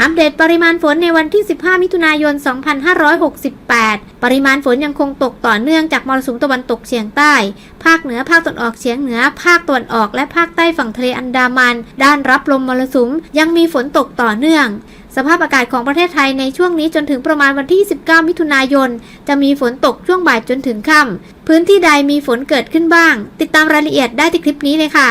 อัปเดตปริมาณฝนในวันที่ 15 มิถุนายน 2568 ปริมาณฝนยังคงตกต่อเนื่องจากมรสุมตะวันตกเฉียงใต้ ภาคเหนือ ภาคตะวันออกเฉียงเหนือ ภาคตะวันออกและภาคใต้ฝั่งทะเลอันดามัน ด้านรับลมมรสุมยังมีฝนตกต่อเนื่องสภาพอากาศของประเทศไทยในช่วงนี้จนถึงประมาณวันที่29มิถุนายน จะมีฝนตกช่วงบ่ายจนถึงค่ำพื้นที่ใดมีฝนเกิดขึ้นบ้าง ติดตามรายละเอียดได้ที่คลิปนี้เลยค่ะ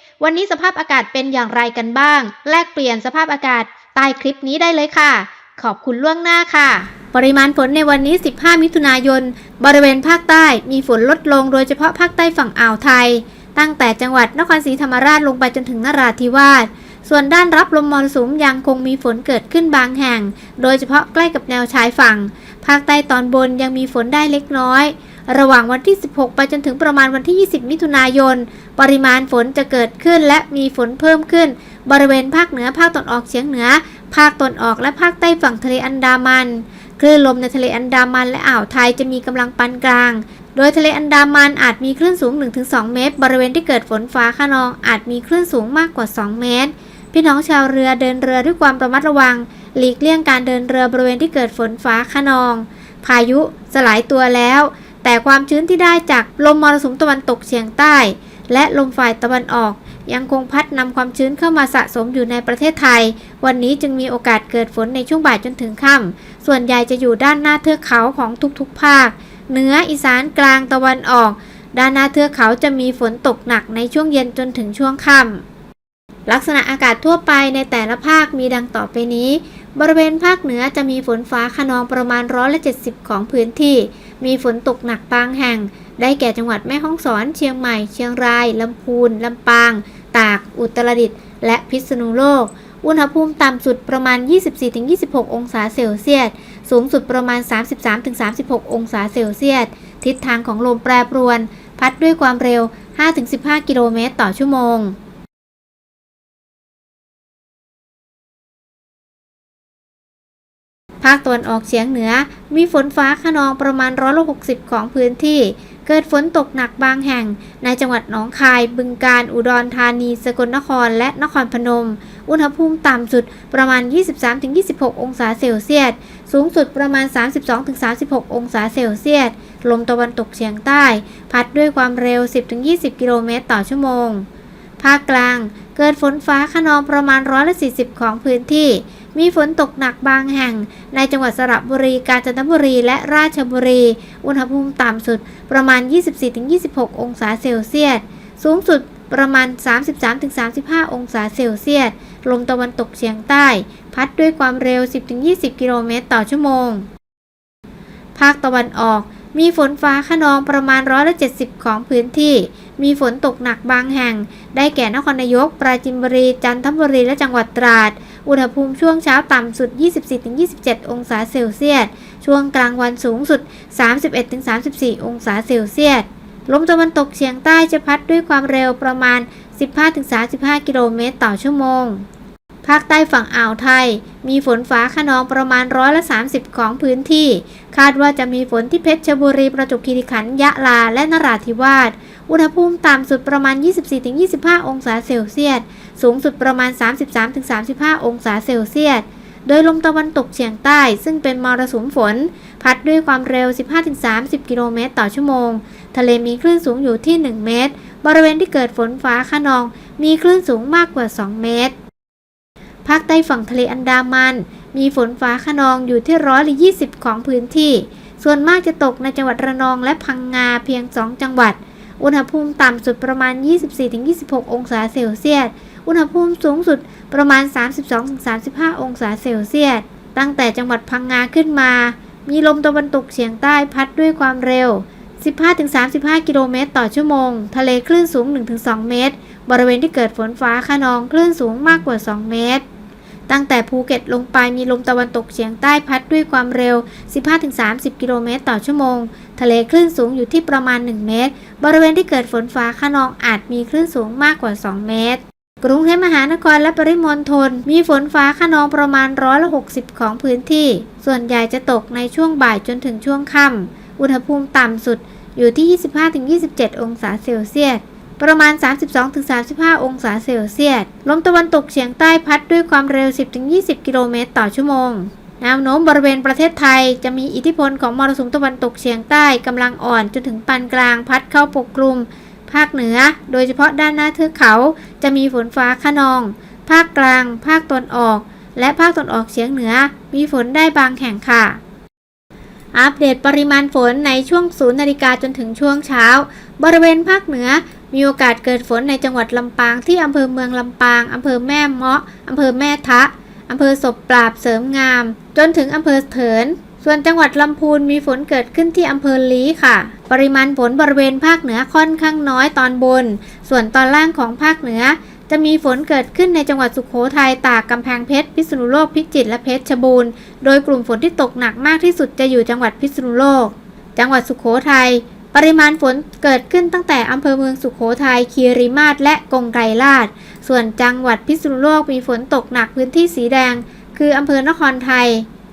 วันนี้สภาพอากาศเป็นอย่างไรกันบ้าง แลกเปลี่ยนสภาพอากาศใต้คลิปนี้ได้เลยค่ะ ขอบคุณล่วงหน้าค่ะ ปริมาณฝนในวันนี้ 15 มิถุนายน บริเวณภาคใต้มีฝนลดลงโดยเฉพาะภาคใต้ฝั่งอ่าวไทย ตั้งแต่จังหวัดนครศรีธรรมราชลงไปจนถึงนราธิวาส ส่วนด้านรับลมมรสุมยังคงมีฝนเกิดขึ้นบางแห่ง โดยเฉพาะใกล้กับแนวชายฝั่ง ภาคใต้ตอนบนยังมีฝนได้เล็กน้อย ระหว่างวันที่ 16 ไปจนถึงประมาณวันที่ 20 มิถุนายน ปริมาณฝนจะเกิดขึ้นและมีฝนเพิ่มขึ้น บริเวณภาคเหนือ ภาคตะวันออกเฉียงเหนือ ภาคตะวันออกและภาคใต้ฝั่งทะเลอันดามัน คลื่นลมในทะเลอันดามันและอ่าวไทยจะมีกำลังปานกลาง โดยทะเลอันดามันอาจมีคลื่นสูง 1-2 เมตร บริเวณที่เกิดฝนฟ้าขนอง อาจมีคลื่นสูงมากกว่า 2 เมตร พี่น้องชาวเรือเดินเรือด้วยความระมัดระวัง หลีกเลี่ยงการเดินเรือบริเวณที่เกิดฝนฟ้าขนอง พายุสลายตัวแล้ว แต่ความชื้นที่ได้จากลมมรสุมตะวันตกเฉียงใต้ และลมฝ่ายตะวันออกยังคงพัดนำความชื้นเข้ามาสะสมอยู่ในประเทศไทย วันนี้จึงมีโอกาสเกิดฝนในช่วงบ่ายจนถึงค่ำ ส่วนใหญ่จะอยู่ด้านหน้าเทือกเขาของทุกๆภาค เหนืออีสานกลางตะวันออก ด้านหน้าเทือกเขาจะมีฝนตกหนักในช่วงเย็นจนถึงช่วงค่ำ ลักษณะอากาศทั่วไปในแต่ละภาคมีดังต่อไปนี้ บริเวณภาคเหนือจะมีฝนฟ้าขนองประมาณร้อยละ70 ของพื้นที่ มีฝนตกหนักบางแห่ง ได้แก่จังหวัดแม่ฮ่องสอน เชียงใหม่ เชียงราย ลำพูน ลำปาง ตาก อุตรดิตถ์ และพิษณุโลก อุณหภูมิต่ำสุดประมาณ 24-26 องศาเซลเซียส สูงสุดประมาณ 33-36 องศาเซลเซียส ทิศทางของลมแปรปรวน พัดด้วยความเร็ว 5-15 กิโลเมตรต่อชั่วโมงาคตะวันออกเฉียงเหนือ มีฝนฟ้าขนองประมาณร้อยละ60ของพื้นที่ เกิดฝนตกหนักบางแห่ง ในจังหวัดหนองคาย บึงกาฬ อุดรธานี สกลนคร และนครพนม อุณหภูมิต่ำสุดประมาณ 23-26 องศาเซลเซียส สูงสุดประมาณ 32-36 องศาเซลเซียส ลมตะวันตกเฉียงใต้ พัดด้วยความเร็ว 10-20 กิโลเมตรต่อชั่วโมง ภาคกลาง เกิดฝนฟ้าขนองประมาณร้อยละ40 ของพื้นที่ มีฝนตกหนักบางแห่ง ในจังหวัดสระบุรี กาญจนบุรี และราชบุรี อุณหภูมิต่ำสุดประมาณ 24-26 องศาเซลเซียส สูงสุดประมาณ 33-35 องศาเซลเซียส ลมตะวันตกเฉียงใต้ พัดด้วยความเร็ว 10-20 กิโลเมตรต่อชั่วโมง ภาคตะวันออก มีฝนฟ้าขนองประมาณร้อยละ70 ของพื้นที่ มีฝนตกหนักบางแห่ง ได้แก่นครนายก ปราจินบุรี จันทบุรี และจังหวัดตราด อุณหภูมิช่วงเช้าต่ำสุด 24-27 องศาเซลเซียส ช่วงกลางวันสูงสุด 31-34 องศาเซลเซียส ลมตะวันตกเฉียงใต้จะพัดด้วยความเร็วประมาณ 15-35 กิโลเมตรต่อชั่วโมง ภาคใต้ฝั่งอ่าวไทย มีฝนฟ้าขนองประมาณร้อยละ30 ของพื้นที่ คาดว่าจะมีฝนที่เพชรบุรีประจวบคีรีขันธ์ยะลาและนราธิวาสอุณหภูมิต่ำสุดประมาณ 24-25 องศาเซลเซียส สูงสุดประมาณ 33-35 องศาเซลเซียส โดยลมตะวันตกเฉียงใต้ซึ่งเป็นมรสุมฝน พัดด้วยความเร็ว 15-30 กิโลเมตรต่อชั่วโมง ทะเลมีคลื่นสูงอยู่ที่ 1 เมตร บริเวณที่เกิดฝนฟ้าขนอง มีคลื่นสูงมากกว่า 2 เมตร ภาคใต้ฝั่งทะเลอันดามัน มีฝนฟ้าขนองอยู่ที่ร้อยละ20ของพื้นที่ ส่วนมากจะตกในจังหวัดระนองและพังงาเพียง 2 จังหวัด อุณหภูมิต่ำสุดประมาณ 24-26 องศาเซลเซียส อุณหภูมิสูงสุดประมาณ 32-35 องศาเซลเซียส ตั้งแต่จังหวัดพังงาขึ้นมา มีลมตะวันตกเฉียงใต้พัดด้วยความเร็ว 15-35 กิโลเมตรต่อชั่วโมง ทะเลคลื่นสูง 1-2 เมตร บริเวณที่เกิดฝนฟ้าขนองคลื่นสูงมากกว่า 2 เมตร ตั้งแต่ภูเก็ตลงไปมีลมตะวันตกเฉียงใต้พัดด้วยความเร็ว 15-30 กิโลเมตรต่อชั่วโมง ทะเลคลื่นสูงอยู่ที่ประมาณ 1 เมตร บริเวณที่เกิดฝนฟ้าขนองอาจมีคลื่นสูงมากกว่า 2 เมตรกรุงเทพมหานครและปริมณฑลมีฝนฟ้าขนองประมาณร้อยละ60 ของพื้นที่ ส่วนใหญ่จะตกในช่วงบ่ายจนถึงช่วงค่ำ อุณหภูมิต่ำสุดอยู่ที่ 25-27 องศาเซลเซียส ประมาณ 32-35 องศาเซลเซียส ลมตะวันตกเฉียงใต้พัดด้วยความเร็ว 10-20 กิโลเมตรต่อชั่วโมงแนวโน้มบริเวณประเทศไทยจะมีอิทธิพลของมรสุมตะวันตกเฉียงใต้กำลังอ่อนจนถึงปานกลางพัดเข้าปกคลุม ภาคเหนือ โดยเฉพาะด้านหน้าเทือกเขา จะมีฝนฟ้าขนอง ภาคกลาง ภาคตะวันออก และภาคตะวันออกเฉียงเหนือ มีฝนได้บางแห่งค่ะ อัปเดตปริมาณฝนในช่วง 0 นาฬิกาจนถึงช่วงเช้า บริเวณภาคเหนือ มีโอกาสเกิดฝนในจังหวัดลำปางที่อำเภอเมืองลำปางอำเภอแม่เมาะอำเภอแม่ทะอำเภอศพปราบเสริมงาม จนถึงอำเภอเถิน ส่วนจังหวัดลำพูนมีฝนเกิดขึ้นที่อำเภอลีค่ะ ปริมาณฝนบริเวณภาคเหนือค่อนข้างน้อยตอนบน ส่วนตอนล่างของภาคเหนือ จะมีฝนเกิดขึ้นในจังหวัดสุขโขทัยตากกำแพงเพชรพิษณุโลกพิจิตรและเพชรบูรณ์โดยกลุ่มฝนที่ตกหนักมากที่สุดจะอยู่จังหวัดพิษณุโลก จังหวัดสุขโขทัย ปริมาณฝนเกิดขึ้นตั้งแต่อำเภอเมืองสุขโขทัยคีรีมาศและกงไกรลาดส่วนจังหวัดพิษณุโลกมีฝนตกหนักพื้นที่สีแดง คืออำเภอนครไทย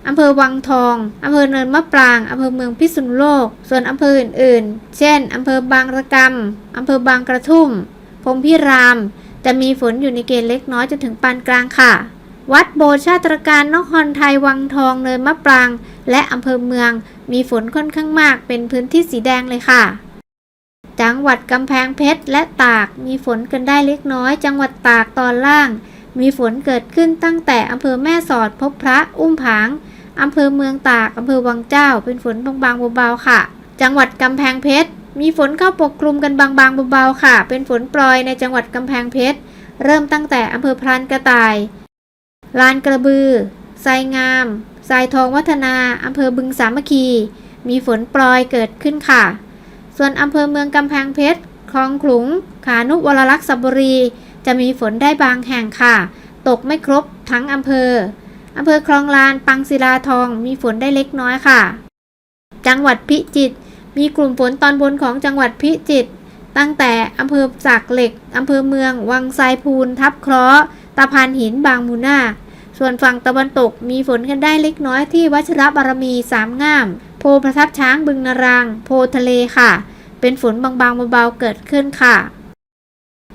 อำเภอวังทอง อำเภอเนินมะปราง อำเภอเมืองพิษณุโลก ส่วนอำเภออื่นๆ เช่น อำเภอบางระกำอำเภอบางกระทุ่มพรมพิราม จะมีฝนอยู่ในเกณฑ์เล็กน้อยจนถึงปานกลางค่ะ วัดโบชาตรการนครไทยวังทองเนินมะปราง และอำเภอเมือง มีฝนค่อนข้างมากเป็นพื้นที่สีแดงเลยค่ะ จังหวัดกำแพงเพชรและตากมีฝนกันได้เล็กน้อย จังหวัดตากตอนล่าง มีฝนเกิดขึ้นตั้งแต่อำเภอแม่สอดพบพระอุ้มผางอำเภอเมืองตากอำเภอวังเจ้า เป็นฝนบางๆเบาๆค่ะ จังหวัดกำแพงเพชรมีฝนเข้าปกคลุมกันบางๆเบาๆค่ะ เป็นฝนโปรยในจังหวัดกำแพงเพชร เริ่มตั้งแต่อำเภอพรานกระต่าย ลานกระบือ ไซงาม ทรายทองวัฒนา อำเภอบึงสามัคคี มีฝนโปรยเกิดขึ้นค่ะ ส่วนอำเภอเมืองกำแพงเพชร คลองขลุง ขานุวรลักษ์สับบุรี จะมีฝนได้บางแห่งค่ะ ตกไม่ครบทั้งอำเภอ อำเภอคลองลาน ปังศิลาทอง มีฝนได้เล็กน้อยค่ะ จังหวัดพิจิตร มีกลุ่มฝนตอนบนของจังหวัดพิจิตร ตั้งแต่อำเภอสากเหล็ก อำเภอเมือง วังไซพูน ทับเคราะห์ตะพานหิน บางมูนา ส่วนฝั่งตะวันตกมีฝนกันได้เล็กน้อยที่วัชรบารมีสามง่าม โพประทับช้างบึงนาราง โพทะเลค่ะ เป็นฝนบางๆเบาๆเกิดขึ้นค่ะ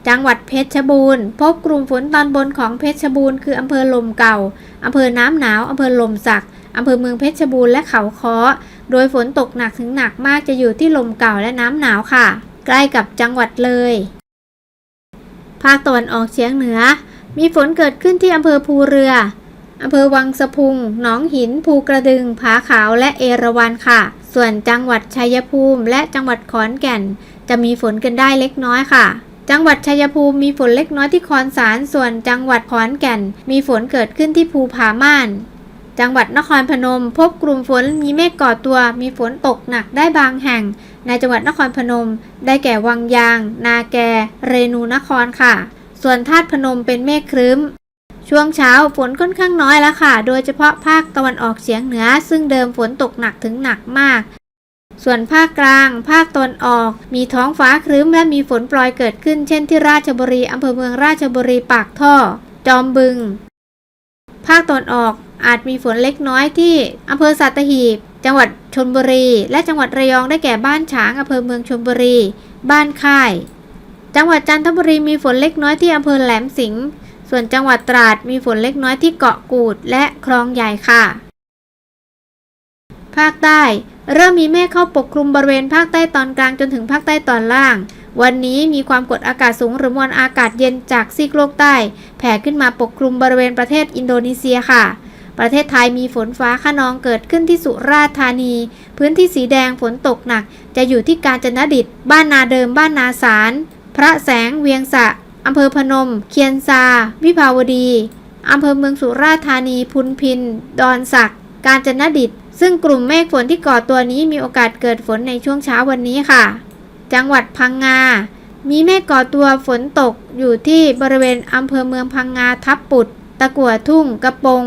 จังหวัดเพชรบูรณ์ พบกลุ่มฝนตอนบนของเพชรบูรณ์คืออำเภอลมเก่าอำเภอน้ำหนาวอำเภอลมสักอำเภอเมืองเพชรบูรณ์และเขาค้อ โดยฝนตกหนักถึงหนักมากจะอยู่ที่ลมเก่าและน้ำหนาวค่ะ ใกล้กับจังหวัดเลย ภาคตะวันออกเฉียงเหนือ มีฝนเกิดขึ้นที่อำเภอภูเรือ อำเภอวังสะพุง หนองหิน ภูกระดึง ผาขาวและเอราวัณค่ะ ส่วนจังหวัดชัยภูมิ และจังหวัดขอนแก่น จะมีฝนกันได้เล็กน้อยค่ะ จังหวัดชัยภูมิมีฝนเล็กน้อยที่คอนสาร ส่วนจังหวัดขอนแก่น มีฝนเกิดขึ้นที่ภูผาม่าน จังหวัดนครพนม พบกลุ่มฝนมีเมฆก่อตัว มีฝนตกหนักได้บางแห่ง ในจังหวัดนครพนม ได้แก่วังยาง นาแก เรนูนครค่ะ ส่วนธาตุพนมเป็นเมฆครึ้ม ช่วงเช้าฝนค่อนข้างน้อยแล้วค่ะ โดยเฉพาะภาคตะวันออกเฉียงเหนือ ซึ่งเดิมฝนตกหนักถึงหนักมาก ส่วนภาคกลาง ภาคตะวันออก มีท้องฟ้าครึ้มและมีฝนโปรยเกิดขึ้น เช่นที่ราชบุรีอำเภอเมืองราชบุรีปากท่อ จอมบึง ภาคตะวันออกอาจมีฝนเล็กน้อยที่อำเภอสัตหีบ จังหวัดชลบุรี และจังหวัดระยองได้แก่บ้านฉางอำเภอเมืองชลบุรี บ้านค่าย จังหวัดจันทบุรีมีฝนเล็กน้อยที่อำเภอแหลมสิงห์ส่วนจังหวัดตราดมีฝนเล็กน้อยที่เกาะกูดและคลองใหญ่ค่ะ ภาคใต้เริ่มมีเมฆเข้าปกคลุมบริเวณภาคใต้ตอนกลางจนถึงภาคใต้ตอนล่าง วันนี้มีความกดอากาศสูงหรือมวลอากาศเย็นจากซีกโลกใต้ แผ่ขึ้นมาปกคลุมบริเวณประเทศอินโดนีเซียค่ะ ประเทศไทยมีฝนฟ้าขนองเกิดขึ้นที่สุราษฎร์ธานี พื้นที่สีแดงฝนตกหนัก จะอยู่ที่กาญจนดิตบ้านนาเดิมบ้านนาสาร พระแสงเวียงสะอำเภอพนม เคียนซา วิภาวดีอำเภอเมืองสุราษฎร์ธานี พุนพิน ดอนสัก กาญจนดิต ซึ่งกลุ่มเมฆฝนที่ก่อตัวนี้มีโอกาสเกิดฝนในช่วงเช้าวันนี้ค่ะ จังหวัดพังงา มีเมฆก่อตัวฝนตกอยู่ที่บริเวณอำเภอเมืองพังงาทับปุด ตะกั่วทุ่ง กระปง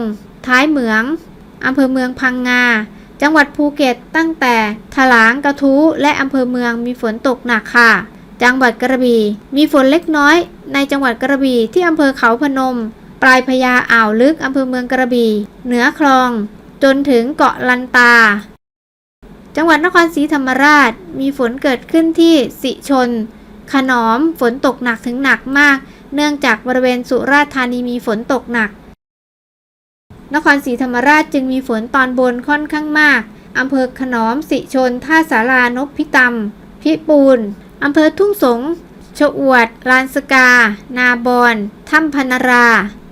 ท้ายเหมืองอำเภอเมืองพังงา จังหวัดภูเก็ตตั้งแต่ถลางกระทู้และอำเภอเมืองมีฝนตกหนักค่ะ จังหวัดกระบี่ มีฝนเล็กน้อย ในจังหวัดกระบี่ที่อำเภอเขาพนม ปลายพญาอ่าวลึกอำเภอเมืองกระบี่ เหนือคลอง จนถึงเกาะลันตา จังหวัดนครศรีธรรมราช มีฝนเกิดขึ้นที่สิชน ขนอม ฝนตกหนักถึงหนักมาก เนื่องจากบริเวณสุราษฎร์ธานีมีฝนตกหนัก นครศรีธรรมราชจึงมีฝนตอนบนค่อนข้างมากอำเภอขนอม สิชน ท่าสารานพพิตำพิปูน อำเภอทุ่งสงชะอวด ลานสกา นาบอน ถ้ำพนรา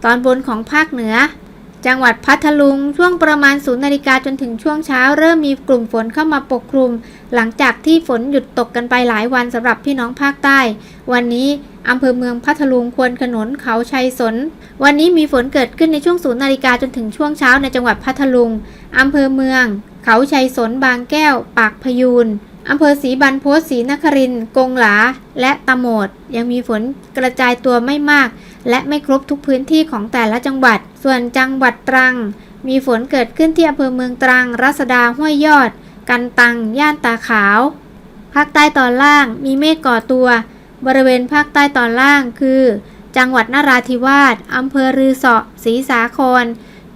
ตอนบนของภาคเหนือ จังหวัดพัทลุง ช่วงประมาณศูนย์นาฬิกาจนถึงช่วงเช้า เริ่มมีกลุ่มฝนเข้ามาปกคลุม หลังจากที่ฝนหยุดตกกันไปหลายวันสำหรับพี่น้องภาคใต้ วันนี้อำเภอเมืองพัทลุงควรขนนเขาชัยสน วันนี้มีฝนเกิดขึ้นในช่วงศูนย์นาฬิกาจนถึงช่วงเช้าในจังหวัดพัทลุงอำเภอเมือง เขาชัยสนบางแก้ว ปากพยูน อำเภอศรีบรรพตศรีนครินกงหลา และตะโหมด ยังมีฝนกระจายตัวไม่มาก และไม่ครบทุกพื้นที่ของแต่ละจังหวัด ส่วนจังหวัดตรัง มีฝนเกิดขึ้นที่อำเภอเมืองตรัง รัศดาห้วยยอด กันตัง ย่านตาขาว ภาคใต้ตอนล่างมีเมฆก่อตัว บริเวณภาคใต้ตอนล่างคือ จังหวัดนราธิวาสอำเภอรือเสาะศรีสาคร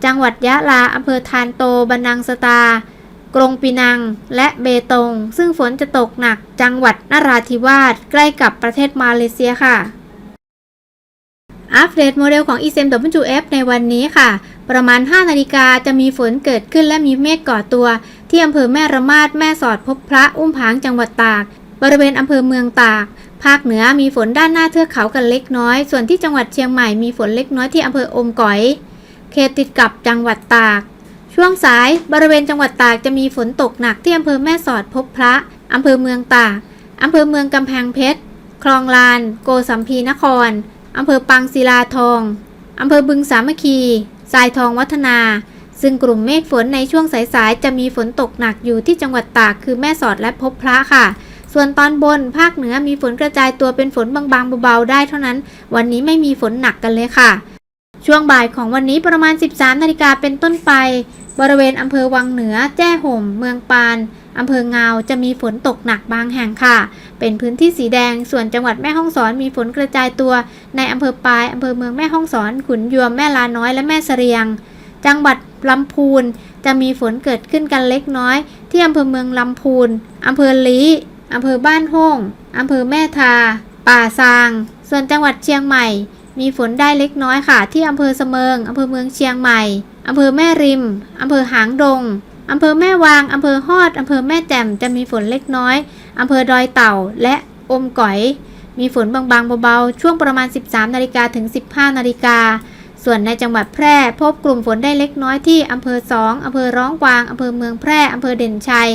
จังหวัดยะลาอำเภอทานโตบันนังสตา กรงปีนัง และเบตง ซึ่งฝนจะตกหนักจังหวัดนราธิวาสใกล้กับประเทศมาเลเซียค่ะ อัปเดตโมเดลของ ECMWF ในวันนี้ค่ะ ประมาณ 5 นาฬิกาจะมีฝนเกิดขึ้นและมีเมฆก่อตัว ที่อำเภอแม่ระมาดแม่สอดพบพระอุ้มผางจังหวัดตาก บริเวณอำเภอเมืองตากภาคเหนือมีฝนด้านหน้าเทือกเขากันเล็กน้อย ส่วนที่จังหวัดเชียงใหม่มีฝนเล็กน้อยที่อำเภออมก๋อย เขตติดกับจังหวัดตาก ช่วงสายบริเวณจังหวัดตากจะมีฝนตกหนักที่อำเภอแม่สอดพบพระ อำเภอเมืองตาก อำเภอเมืองกำแพงเพชร คลองลาน โกสัมพีนคร อำเภอปังศิลาทอง อำเภอบึงสามัคคีทรายทองวัฒนา ซึ่งกลุ่มเมฆฝนในช่วงสายๆจะมีฝนตกหนักอยู่ที่จังหวัดตากคือแม่สอดและพบพระค่ะส่วนตอนบนภาคเหนือมีฝนกระจายตัวเป็นฝนบางๆเบาๆได้เท่านั้น วันนี้ไม่มีฝนหนักกันเลยค่ะ ช่วงบ่ายของวันนี้ประมาณ 13 นาฬิกาเป็นต้นไป บริเวณอำเภอวังเหนือ แจ้ห่ม เมืองปานอำเภอเงาจะมีฝนตกหนักบางแห่งค่ะ เป็นพื้นที่สีแดง ส่วนจังหวัดแม่ฮ่องสอนมีฝนกระจายตัว ในอำเภอปายอำเภอเมืองแม่ฮ่องสอน ขุนยวม แม่ลาน้อย และแม่เสรียง จังหวัดลำพูนจะมีฝนเกิดขึ้นกันเล็กน้อย ที่อำเภอเมืองลำพูนอำเภอลีอำเภอบ้านโฮ่งอำเภอแม่ทา ป่าซาง ส่วนจังหวัดเชียงใหม่ มีฝนได้เล็กน้อยค่ะ ที่อำเภอเสมิงอำเภอเมืองเชียงใหม่อำเภอแม่ริมอำเภอหางดงอำเภอแม่วางอำเภอฮอดอำเภอแม่แจ่มจะมีฝนเล็กน้อยอำเภอดอยเต่าและอมก๋อย มีฝนบางๆเบาๆ ช่วงประมาณ 13นาฬิกาถึง 15นาฬิกาส่วนในจังหวัดแพร่ พบกลุ่มฝนได้เล็กน้อยที่อำเภอสองอำเภอร้องกวางอำเภอเมืองแพร่อำเภอเด่นชัย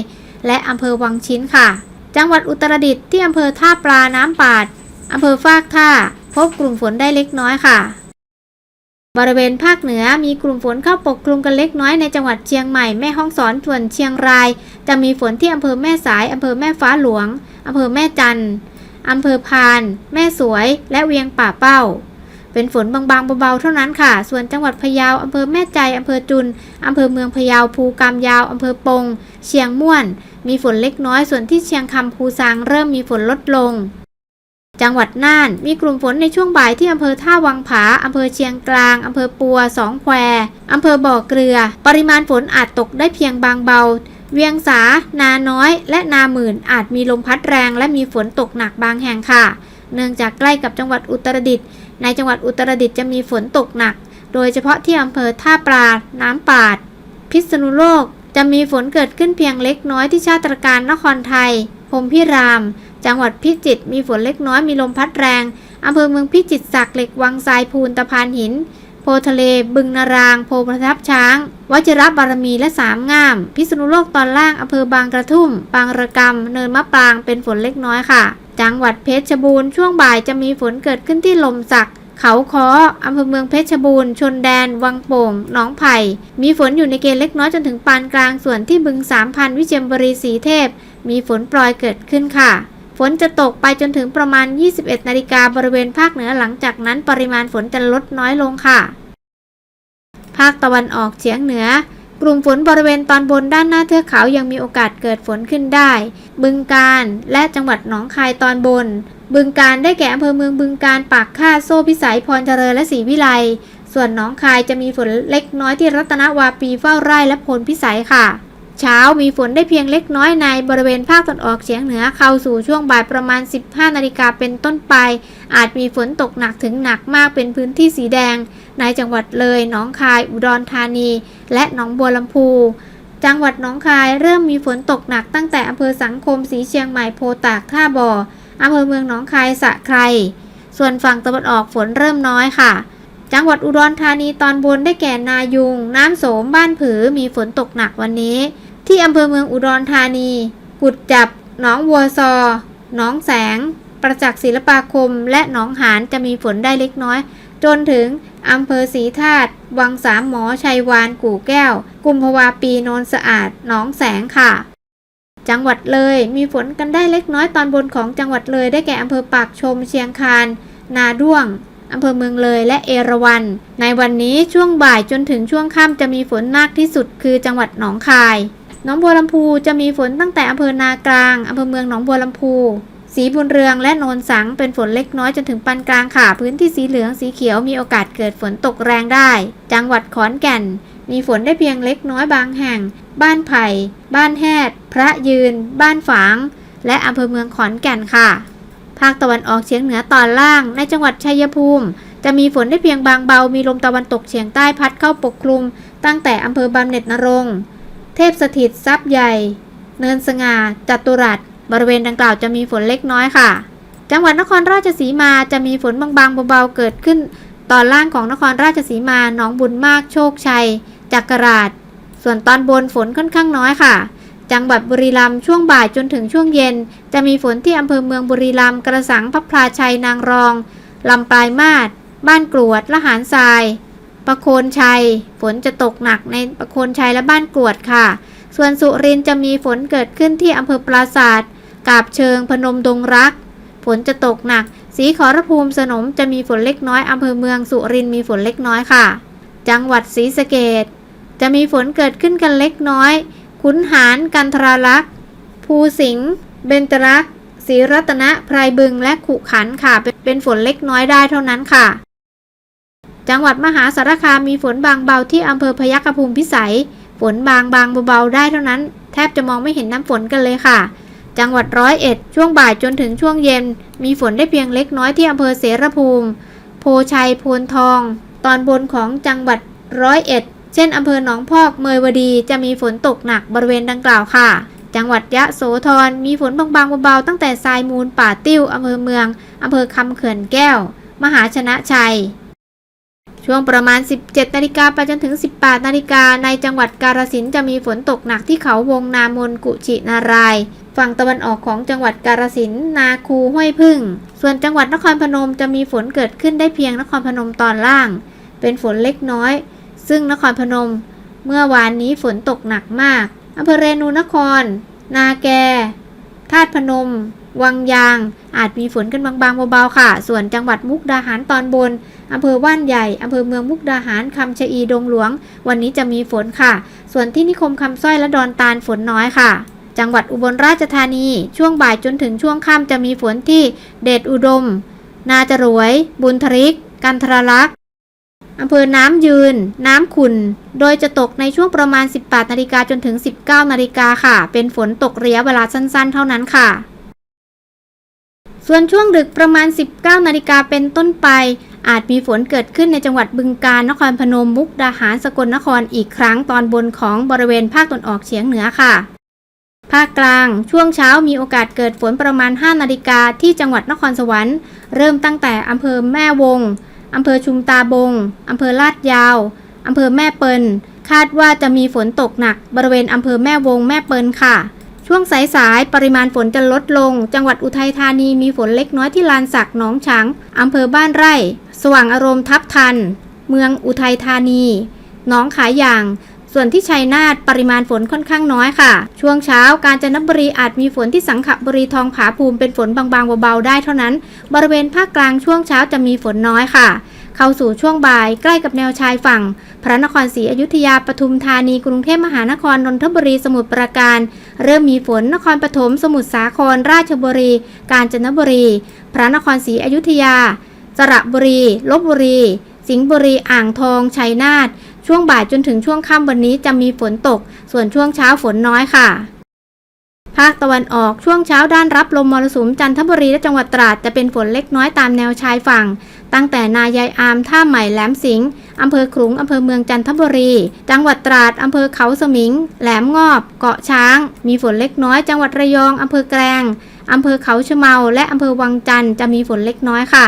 และอำเภอวังชิ้นค่ะ จังหวัดอุตรดิตถ์ที่อำเภอท่าปลาน้ำปาดอำเภอฟากท่า พบกลุ่มฝนได้เล็กน้อยค่ะ บริเวณภาคเหนือมีกลุ่มฝนเข้าปกคลุมกันเล็กน้อยในจังหวัดเชียงใหม่แม่ฮ่องสอนส่วนเชียงราย จะมีฝนที่อำเภอแม่สายอำเภอแม่ฟ้าหลวงอำเภอแม่จันอำเภอพาน แม่สวย และเวียงป่าเป้า เป็นฝนบางๆเบาๆเท่านั้นค่ะ ส่วนจังหวัดพะเยาอำเภอแม่ใจอำเภอจุนอำเภอเมืองพะเยาภูกามยาวอำเภอปง เชียงม่วน มีฝนเล็กน้อยส่วนที่เชียงคำภูซางเริ่มมีฝนลดลง จังหวัดน่าน มีกลุ่มฝนในช่วงบ่ายที่อำเภอท่าวังผา อำเภอเชียงกลาง อำเภอปัว สองแคว อำเภอบ่อเกลือ ปริมาณฝนอาจตกได้เพียงบางเบา เวียงสา นาน้อย และนาหมื่น อาจมีลมพัดแรงและมีฝนตกหนักบางแห่งค่ะ เนื่องจากใกล้กับจังหวัดอุตรดิตถ์ ในจังหวัดอุตรดิตถ์จะมีฝนตกหนัก โดยเฉพาะที่อำเภอท่าปลา น้ำปาด พิษณุโลก จะมีฝนเกิดขึ้นเพียงเล็กน้อยที่ชาตรการนครไทยพรมพิราม จังหวัดพิจิตรมีฝนเล็กน้อยมีลมพัดแรงอำเภอเมืองพิจิตรสักเหล็กวังทรายพูนตะพานหิน โพทะเล บึงนาราง โพประทับช้างวชิระบารมีและสามงาม พิษณุโลกตอนล่างอำเภอบางกระทุ่ม บางระกำเนินมะปรางเป็นฝนเล็กน้อยค่ะ จังหวัดเพชรบูรณ์ช่วงบ่ายจะมีฝนเกิดขึ้นที่ลมสักเขาคออำเภอเมืองเพชรบูรณ์ชนแดน วังโป่ง หนองไผ่ มีฝนอยู่ในเกณฑ์เล็กน้อยจนถึงปานกลางส่วนที่บึงสามพันวิเชียรบุรีสีเทพ มีฝนปล่อยเกิดขึ้นค่ะ ฝนจะตกไปจนถึงประมาณ 21 นาฬิกาบริเวณภาคเหนือหลังจากนั้นปริมาณฝนจะลดน้อยลงค่ะ ภาคตะวันออกเฉียงเหนือ กลุ่มฝนบริเวณตอนบนด้านหน้าเทือกเขายังมีโอกาสเกิดฝนขึ้นได้ บึงกาฬและจังหวัดหนองคายตอนบน บึงกาฬได้แก่อำเภอเมืองบึงกาฬปากค่าโซ่พิสัยพรเจริญและศรีวิไล ส่วนหนองคายจะมีฝนเล็กน้อยที่รัตนวาปีเฝ้าไร่และพลพิสัยค่ะ เช้ามีฝนได้เพียงเล็กน้อยในบริเวณภาคตะวันออกเฉียงเหนือเข้าสู่ช่วงบ่ายประมาณ 15 นาฬิกาเป็นต้นไป อาจมีฝนตกหนักถึงหนักมากเป็นพื้นที่สีแดง ในจังหวัดเลย หนองคาย อุดรธานี และหนองบัวลำพู จังหวัดหนองคายเริ่มมีฝนตกหนักตั้งแต่อำเภอสังคมสีเชียงใหม่โพตากท่าบ่ออำเภอเมืองหนองคายสะไครส่วนฝั่งตะวันออกฝนเริ่มน้อยค่ะจังหวัดอุดรธานีตอนบนได้แก่นายุง น้ำโสม บ้านผือ มีฝนตกหนักวันนี้ ที่อำเภอเมืองอุดรธานี กุดจับ หนองวัวซอ หนองแสง ประจักษ์ศิลปาคม และหนองหานจะมีฝนได้เล็กน้อย จนถึงอำเภอศรีธาตุ วังสามหมอ ชัยวาน กู่แก้ว กุมภวาปี โนนสะอาด หนองแสงค่ะ จังหวัดเลย มีฝนกันได้เล็กน้อยตอนบนของจังหวัดเลย ได้แก่อำเภอปากชม เชียงคาน นาด้วงอำเภอเมืองเลยและเอราวัณ ในวันนี้ช่วงบ่ายจนถึงช่วงค่ำจะมีฝนมากที่สุดคือจังหวัดหนองคาย นองบัวลำพูจะมีฝนตั้งแต่อำเภอนากลางอำเภอเมืองหนองบัวลำพูสีบุญเรืองและโนนสังเป็นฝนเล็กน้อยจนถึงปานกลางค่ะ พื้นที่สีเหลืองสีเขียวมีโอกาสเกิดฝนตกแรงได้ จังหวัดขอนแก่น มีฝนได้เพียงเล็กน้อยบางแห่ง บ้านไผ่ บ้านแฮดพระยืน บ้านฝาง และอำเภอเมืองขอนแก่นค่ะ ภาคตะวันออกเฉียงเหนือตอนล่าง ในจังหวัดชัยภูมิ จะมีฝนได้เพียงบางเบา มีลมตะวันตกเฉียงใต้พัดเข้าปกคลุม ตั้งแต่อำเภอบำเหน็จนรงค์ เทพสถิตทรัพย์ใหญ่ เนินสง่าจัตุรัส บริเวณดังกล่าวจะมีฝนเล็กน้อยค่ะ จังหวัดนครราชสีมาจะมีฝนบางๆเบาๆเกิดขึ้น ตอนล่างของนครราชสีมา หนองบุญมาก โชคชัย จักราช ส่วนตอนบนฝนค่อนข้างน้อยค่ะ จังหวัดบุรีรัมย์ช่วงบ่ายจนถึงช่วงเย็น จะมีฝนที่อำเภอเมืองบุรีรัมย์ กระสังพับพลาชัย นางรอง ลำปลายมาศ บ้านกรวด ละหารทราย ประโคนชัย ฝนจะตกหนักในประโคนชัยและบ้านกวดค่ะ ส่วนสุรินจะมีฝนเกิดขึ้นที่อำเภอปราศาสตร์กาบเชิงพนมดงรัก ฝนจะตกหนัก สีขอรภูมิสนมจะมีฝนเล็กน้อยอำเภอเมืองสุรินมีฝนเล็กน้อยค่ะ จังหวัดศรีสะเกดจะมีฝนเกิดขึ้นกันเล็กน้อย ขุนหารกันทราลักษ์ภูสิงห์เบญจรักษ์ศรีรัตนะไพรบึงและขุขันค่ะ เป็นฝนเล็กน้อยได้เท่านั้นค่ะ จังหวัดมหาสารคามมีฝนบางเบาที่อำเภอพยัคฆภูมิพิสัย ฝนบางบางเบาๆได้เท่านั้น แทบจะมองไม่เห็นน้ำฝนกันเลยค่ะ จังหวัดร้อยเอ็ดช่วงบ่ายจนถึงช่วงเย็น มีฝนได้เพียงเล็กน้อยที่อำเภอเสรภูมิ โพชัยโพนทอง ตอนบนของจังหวัดร้อยเอ็ดเช่นอำเภอหนองพอกเมยวดีจะมีฝนตกหนักบริเวณดังกล่าวค่ะ จังหวัดยะโสธรมีฝนบางๆเบาๆตั้งแต่ทรายมูลป่าติ้วอำเภอเมืองอำเภอคำเขื่อนแก้ว มหาชนะชัย ช่วงประมาณ 17 นาฬิกาไปจนถึง 18 นาฬิกาในจังหวัดกาฬสินจะมีฝนตกหนักที่เขาวงนามนกุชินาราย ฝั่งตะวันออกของจังหวัดกาฬสินนาคูห้วยพึ่ง ส่วนจังหวัดนครพนมจะมีฝนเกิดขึ้นได้เพียงนครพนมตอนล่าง เป็นฝนเล็กน้อย ซึ่งนครพนม เมื่อวานนี้ฝนตกหนักมากอำเภอเรนูนคร นาแกธาตุพนม วังยาง อาจมีฝนกันบางๆเบาๆค่ะ ส่วนจังหวัดมุกดาหารตอนบนอำเภอว่านใหญ่อำเภอเมืองมุกดาหารคำชะอีดงหลวง วันนี้จะมีฝนค่ะ ส่วนที่นิคมคำสร้อยและดอนตาลฝนน้อยค่ะ จังหวัดอุบลราชธานี ช่วงบ่ายจนถึงช่วงค่ำจะมีฝนที่เดชอุดม นาจรวย บุญทริก กันทรลักษ์อำเภอน้ำยืน น้ำขุนโดยจะตกในช่วงประมาณ 18นาฬิกาจนถึง 19นาฬิกาค่ะ เป็นฝนตกระยะเวลาสั้นๆ เท่านั้นค่ะ ส่วนช่วงดึกประมาณ 19 นาฬิกาเป็นต้นไป อาจมีฝนเกิดขึ้นในจังหวัดบึงกาฬ นครพนม มุกดาหาร สกลนครอีกครั้งตอนบนของบริเวณภาคตะวันออกเฉียงเหนือค่ะ ภาคกลางช่วงเช้ามีโอกาสเกิดฝนประมาณ 5 นาฬิกาที่จังหวัดนครสวรรค์ เริ่มตั้งแต่อำเภอแม่วง อำเภอชุมตาบง อำเภอลาดยาว อำเภอแม่เปิลคาดว่าจะมีฝนตกหนักบริเวณอำเภอแม่วงแม่เปิลค่ะ ช่วงสายๆ ปริมาณฝนจะลดลง จังหวัดอุทัยธานีมีฝนเล็กน้อยที่ลานสักหนองฉางอำเภอบ้านไร่ สว่างอารมณ์ทับทัน เมืองอุทัยธานีหนองขายอย่าง ส่วนที่ชัยนาทปริมาณฝนค่อนข้างน้อยค่ะ ช่วงเช้าการจนบุรีอาจมีฝนที่สังขบุรีทองผาภูมิเป็นฝนบางๆเบาๆได้เท่านั้น บริเวณภาคกลางช่วงเช้าจะมีฝนน้อยค่ะเข้าสู่ช่วงบ่ายใกล้กับแนวชายฝั่ง พระนครศรีอยุธยาปทุมธานีกรุงเทพมหานครนนทบุรีสมุทรปราการ เริ่มมีฝนนครปฐมสมุทรสาคร ราชบุรี กาญจนบุรี พระนครศรีอยุธยา สระบุรี ลบบุรี สิงห์บุรี อ่างทอง ชัยนาท ช่วงบ่ายจนถึงช่วงค่ำวันนี้จะมีฝนตก ส่วนช่วงเช้าฝนน้อยค่ะภาคตะวันออกช่วงเช้าด้านรับลมมรสุมจันทบุรีและจังหวัดตราดจะเป็นฝนเล็กน้อยตามแนวชายฝั่ง ตั้งแต่นายายอามท่าใหม่แหลมสิงห์อำเภอขลุงอำเภอเมืองจันทบุรี จังหวัดตราดอำเภอเขาสมิง แหลมงอบ เกาะช้าง มีฝนเล็กน้อย จังหวัดระยองอำเภอแกลงอำเภอเขาชะเมา และอำเภอวังจันทร์จะมีฝนเล็กน้อยค่ะ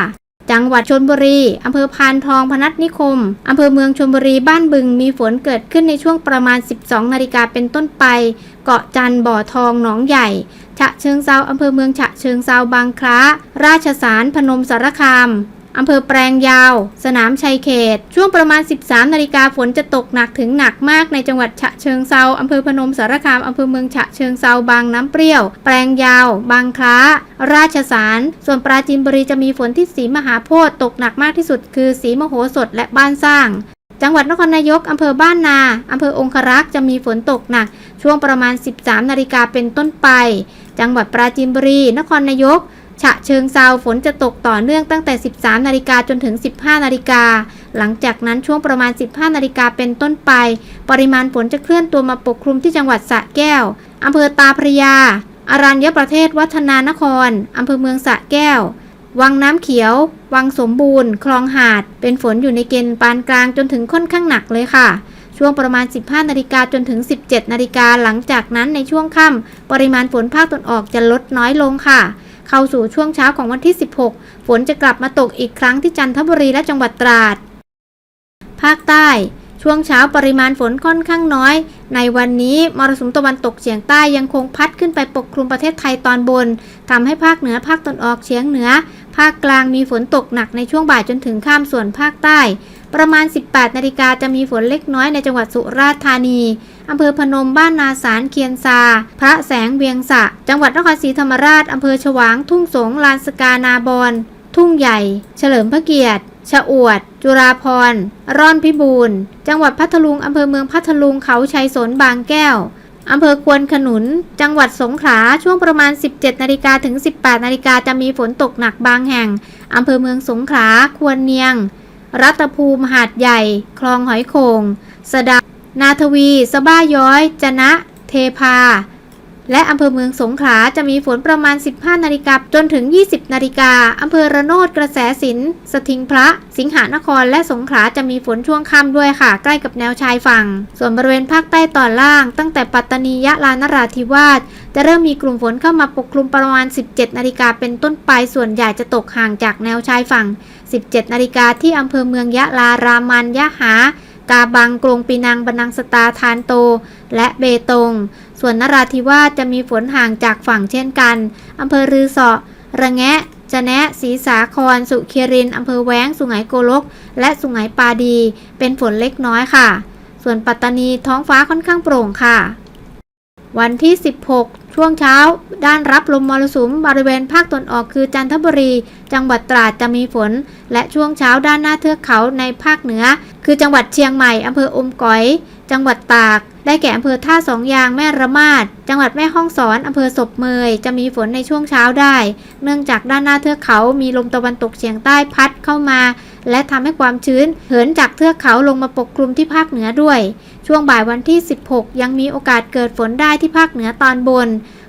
จังหวัดชนบุรี อำเภอพานทองพนัสนิคม อำเภอเมืองชนบุรีบ้านบึง มีฝนเกิดขึ้นในช่วงประมาณ 12 นาฬิกาเป็นต้นไป เกาะจันทร์บ่อทองหนองใหญ่ ฉะเชิงเซาอำเภอเมืองฉะเชิงเซาบางคล้า ราชสารพนมสารคาม อำเภอแปลงยาว สนามชัยเขต ช่วงประมาณ 13 นาฬิกาฝนจะตกหนักถึงหนักมากในจังหวัดฉะเชิงเซาอำเภอพนมสารคามอำเภอเมืองฉะเชิงเซาบางน้ำเปรี้ยว แปลงยาว บางคล้า ราชสาร ส่วนปราจีนบุรีจะมีฝนที่สีมหาโพธิ์ตกหนักมากที่สุด คือสีมโหสถและบ้านสร้าง จังหวัดนครนายกอำเภอบ้านนาอำเภอองครักษ์จะมีฝนตกหนัก ช่วงประมาณ 13 นาฬิกาเป็นต้นไป จังหวัดปราจีนบุรี นครนายก ฉะเชิงเซาฝนจะตกต่อเนื่องตั้งแต่ 13 นาฬิกาจนถึง 15 นาฬิกา หลังจากนั้นช่วงประมาณ 15 นาฬิกาเป็นต้นไป ปริมาณฝนจะเคลื่อนตัวมาปกคลุมที่จังหวัดสระแก้ว อำเภอตาพระยา อารัญญประเทศวัฒนานคร อำเภอเมืองสระแก้ว วังน้ำเขียว วังสมบูรณ์ คลองหาด เป็นฝนอยู่ในเกณฑ์ปานกลางจนถึงค่อนข้างหนักเลยค่ะช่วงประมาณ 15 นาฬิกาจนถึง 17 นาฬิกาหลังจากนั้นในช่วงค่ำปริมาณฝนภาคตะวันออกจะลดน้อยลงค่ะ เข้าสู่ช่วงเช้าของวันที่ 16 ฝนจะกลับมาตกอีกครั้งที่จันทบุรีและจังหวัดตราด ภาคใต้ ช่วงเช้าปริมาณฝนค่อนข้างน้อย ในวันนี้มรสุมตะวันตกเฉียงใต้ยังคงพัดขึ้นไปปกคลุมประเทศไทยตอนบนทำให้ภาคเหนือภาคตะวันออกเฉียงเหนือ ภาคกลางมีฝนตกหนักในช่วงบ่ายจนถึงข้ามส่วนภาคใต้ ประมาณ 18 นาฬิกาจะมีฝนเล็กน้อยในจังหวัดสุราษฎร์ธานี อำเภอพนมบ้านนาสารเคียนซา พระแสงเวียงสะ จังหวัดนครศรีธรรมราชอำเภอฉวางทุ่งสงลานสกานาบอนทุ่งใหญ่ เฉลิมพระเกียรติชะอวด จุราพร ร่อนพิบูรณ์จังหวัดพัทลุงอำเภอเมืองพัทลุงเขาชัยสนบางแก้วอำเภอควนขนุน จังหวัดสงขลา ช่วงประมาณ 17 นาฬิกาถึง 18 นาฬิกาจะมีฝนตกหนักบางแห่ง อำเภอเมืองสงขลา ควรเนียง รัตภูมิ หาดใหญ่ คลองหอยโขงสะดา นาทวี สบ้าย้อย จนะ เทพา และอำเภอเมืองสงขลาจะมีฝนประมาณ 15 นาฬิกาจนถึง 20 นาฬิกาอำเภอระโนดกระแสสินสถิงพระ สิงหานคร และสงขลาจะมีฝนช่วงค่ำด้วยค่ะ ใกล้กับแนวชายฝั่ง ส่วนบริเวณภาคใต้ตอนล่าง ตั้งแต่ปัตตานียะลานราธิวาสจะเริ่มมีกลุ่มฝนเข้ามาปกคลุมประมาณ 17 นาฬิกาเป็นต้นไป ส่วนใหญ่จะตกห่างจากแนวชายฝั่ง 17 นาฬิกาที่อำเภอเมืองยะลารามันยะหา กาบังกรงปีนังบรรนังสตาทานโต และเบตง ส่วนนราธิวาสจะมีฝนห่างจากฝั่งเช่นกัน อำเภอรือเสาะระแงะจะแนะศรีสาคร สุเคีรินอำเภอแว้ง สุไหงโกลก และสุไหงปาดี เป็นฝนเล็กน้อยค่ะ ส่วนปัตตานีท้องฟ้าค่อนข้างโปร่งค่ะ วันที่ 16 ช่วงเช้า ด้านรับลมมรสุมบริเวณภาคตะวันออกคือจันทบุรี จังหวัดตราดจะมีฝน และช่วงเช้าด้านหน้าเทือกเขาในภาคเหนือ คือจังหวัดเชียงใหม่อำเภออมก๋อย จังหวัดตาก ได้แก่อำเภอท่าสองยางแม่ระมาด จังหวัดแม่ฮ่องสอนอำเภอศพเมย จะมีฝนในช่วงเช้าได้ เนื่องจากด้านหน้าเทือกเขามีลมตะวันตกเฉียงใต้พัดเข้ามา และทำให้ความชื้น เหินจากเทือกเขาลงมาปกคลุมที่ภาคเหนือด้วย ช่วงบ่ายวันที่ 16 ยังมีโอกาสเกิดฝนได้ที่ภาคเหนือตอนบน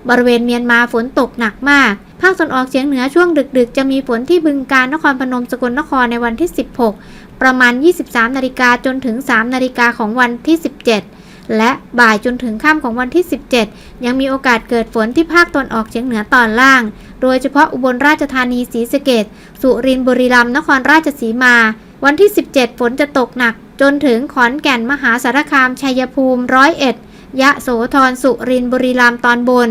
บริเวณเมียนมาฝนตกหนักมาก ภาคตะวันออกเฉียงเหนือช่วงดึกๆ จะมีฝนที่บึงกาฬนครพนม สกลนครในวันที่ 16 ประมาณ 23 นาฬิกาจนถึง 3 นาฬิกาของวันที่ 17 และบ่ายจนถึงค่ำของวันที่ 17 ยังมีโอกาสเกิดฝนที่ภาคตะวันออกเฉียงเหนือตอนล่าง โดยเฉพาะอุบลราชธานีศรีสะเกดสุรินทร์บุรีรัมย์นครราชสีมา วันที่ 17 ฝนจะตกหนัก จนถึงขอนแก่นมหาสารคาม ชัยภูมิร้อยเอ็ดยะโสธรสุรินทร์บุรีรัมย์ตอนบน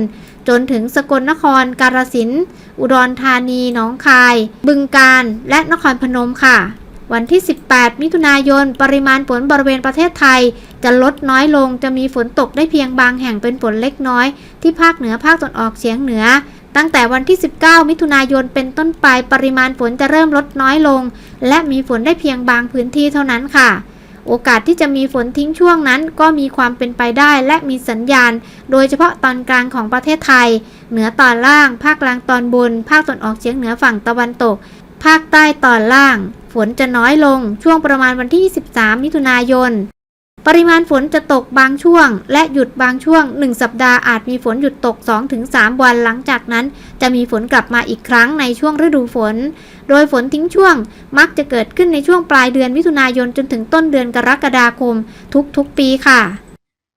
จนถึงสกลนคร กาฬสินธุ์อุดรธานีหนองคาย บึงกาฬและนครพนมค่ะ วันที่ 18 มิถุนายน ปริมาณฝนบริเวณประเทศไทย จะลดน้อยลงจะมีฝนตกได้เพียงบางแห่งเป็นฝนเล็กน้อย ที่ภาคเหนือภาคตะวันออกเฉียงเหนือ ตั้งแต่วันที่ 19 มิถุนายนเป็นต้นไปปริมาณฝนจะเริ่มลดน้อยลง และมีฝนได้เพียงบางพื้นที่เท่านั้นค่ะ โอกาสที่จะมีฝนทิ้งช่วงนั้น ก็มีความเป็นไปได้และมีสัญญาณ โดยเฉพาะตอนกลางของประเทศไทย เหนือตอนล่าง ภาคกลางตอนบน ภาคตะวันออกเฉียงเหนือฝั่งตะวันตก ภาคใต้ตอนล่าง ฝนจะน้อยลงช่วงประมาณวันที่23มิถุนายน ปริมาณฝนจะตกบางช่วง และหยุดบางช่วง 1 สัปดาห์อาจมีฝนหยุดตก 2-3 วันหลังจากนั้น จะมีฝนกลับมาอีกครั้งในช่วงฤดูฝน โดยฝนทิ้งช่วง มักจะเกิดขึ้นในช่วงปลายเดือนมิถุนายนจนถึงต้นเดือนกรกฎาคม ทุกๆ ปีค่ะ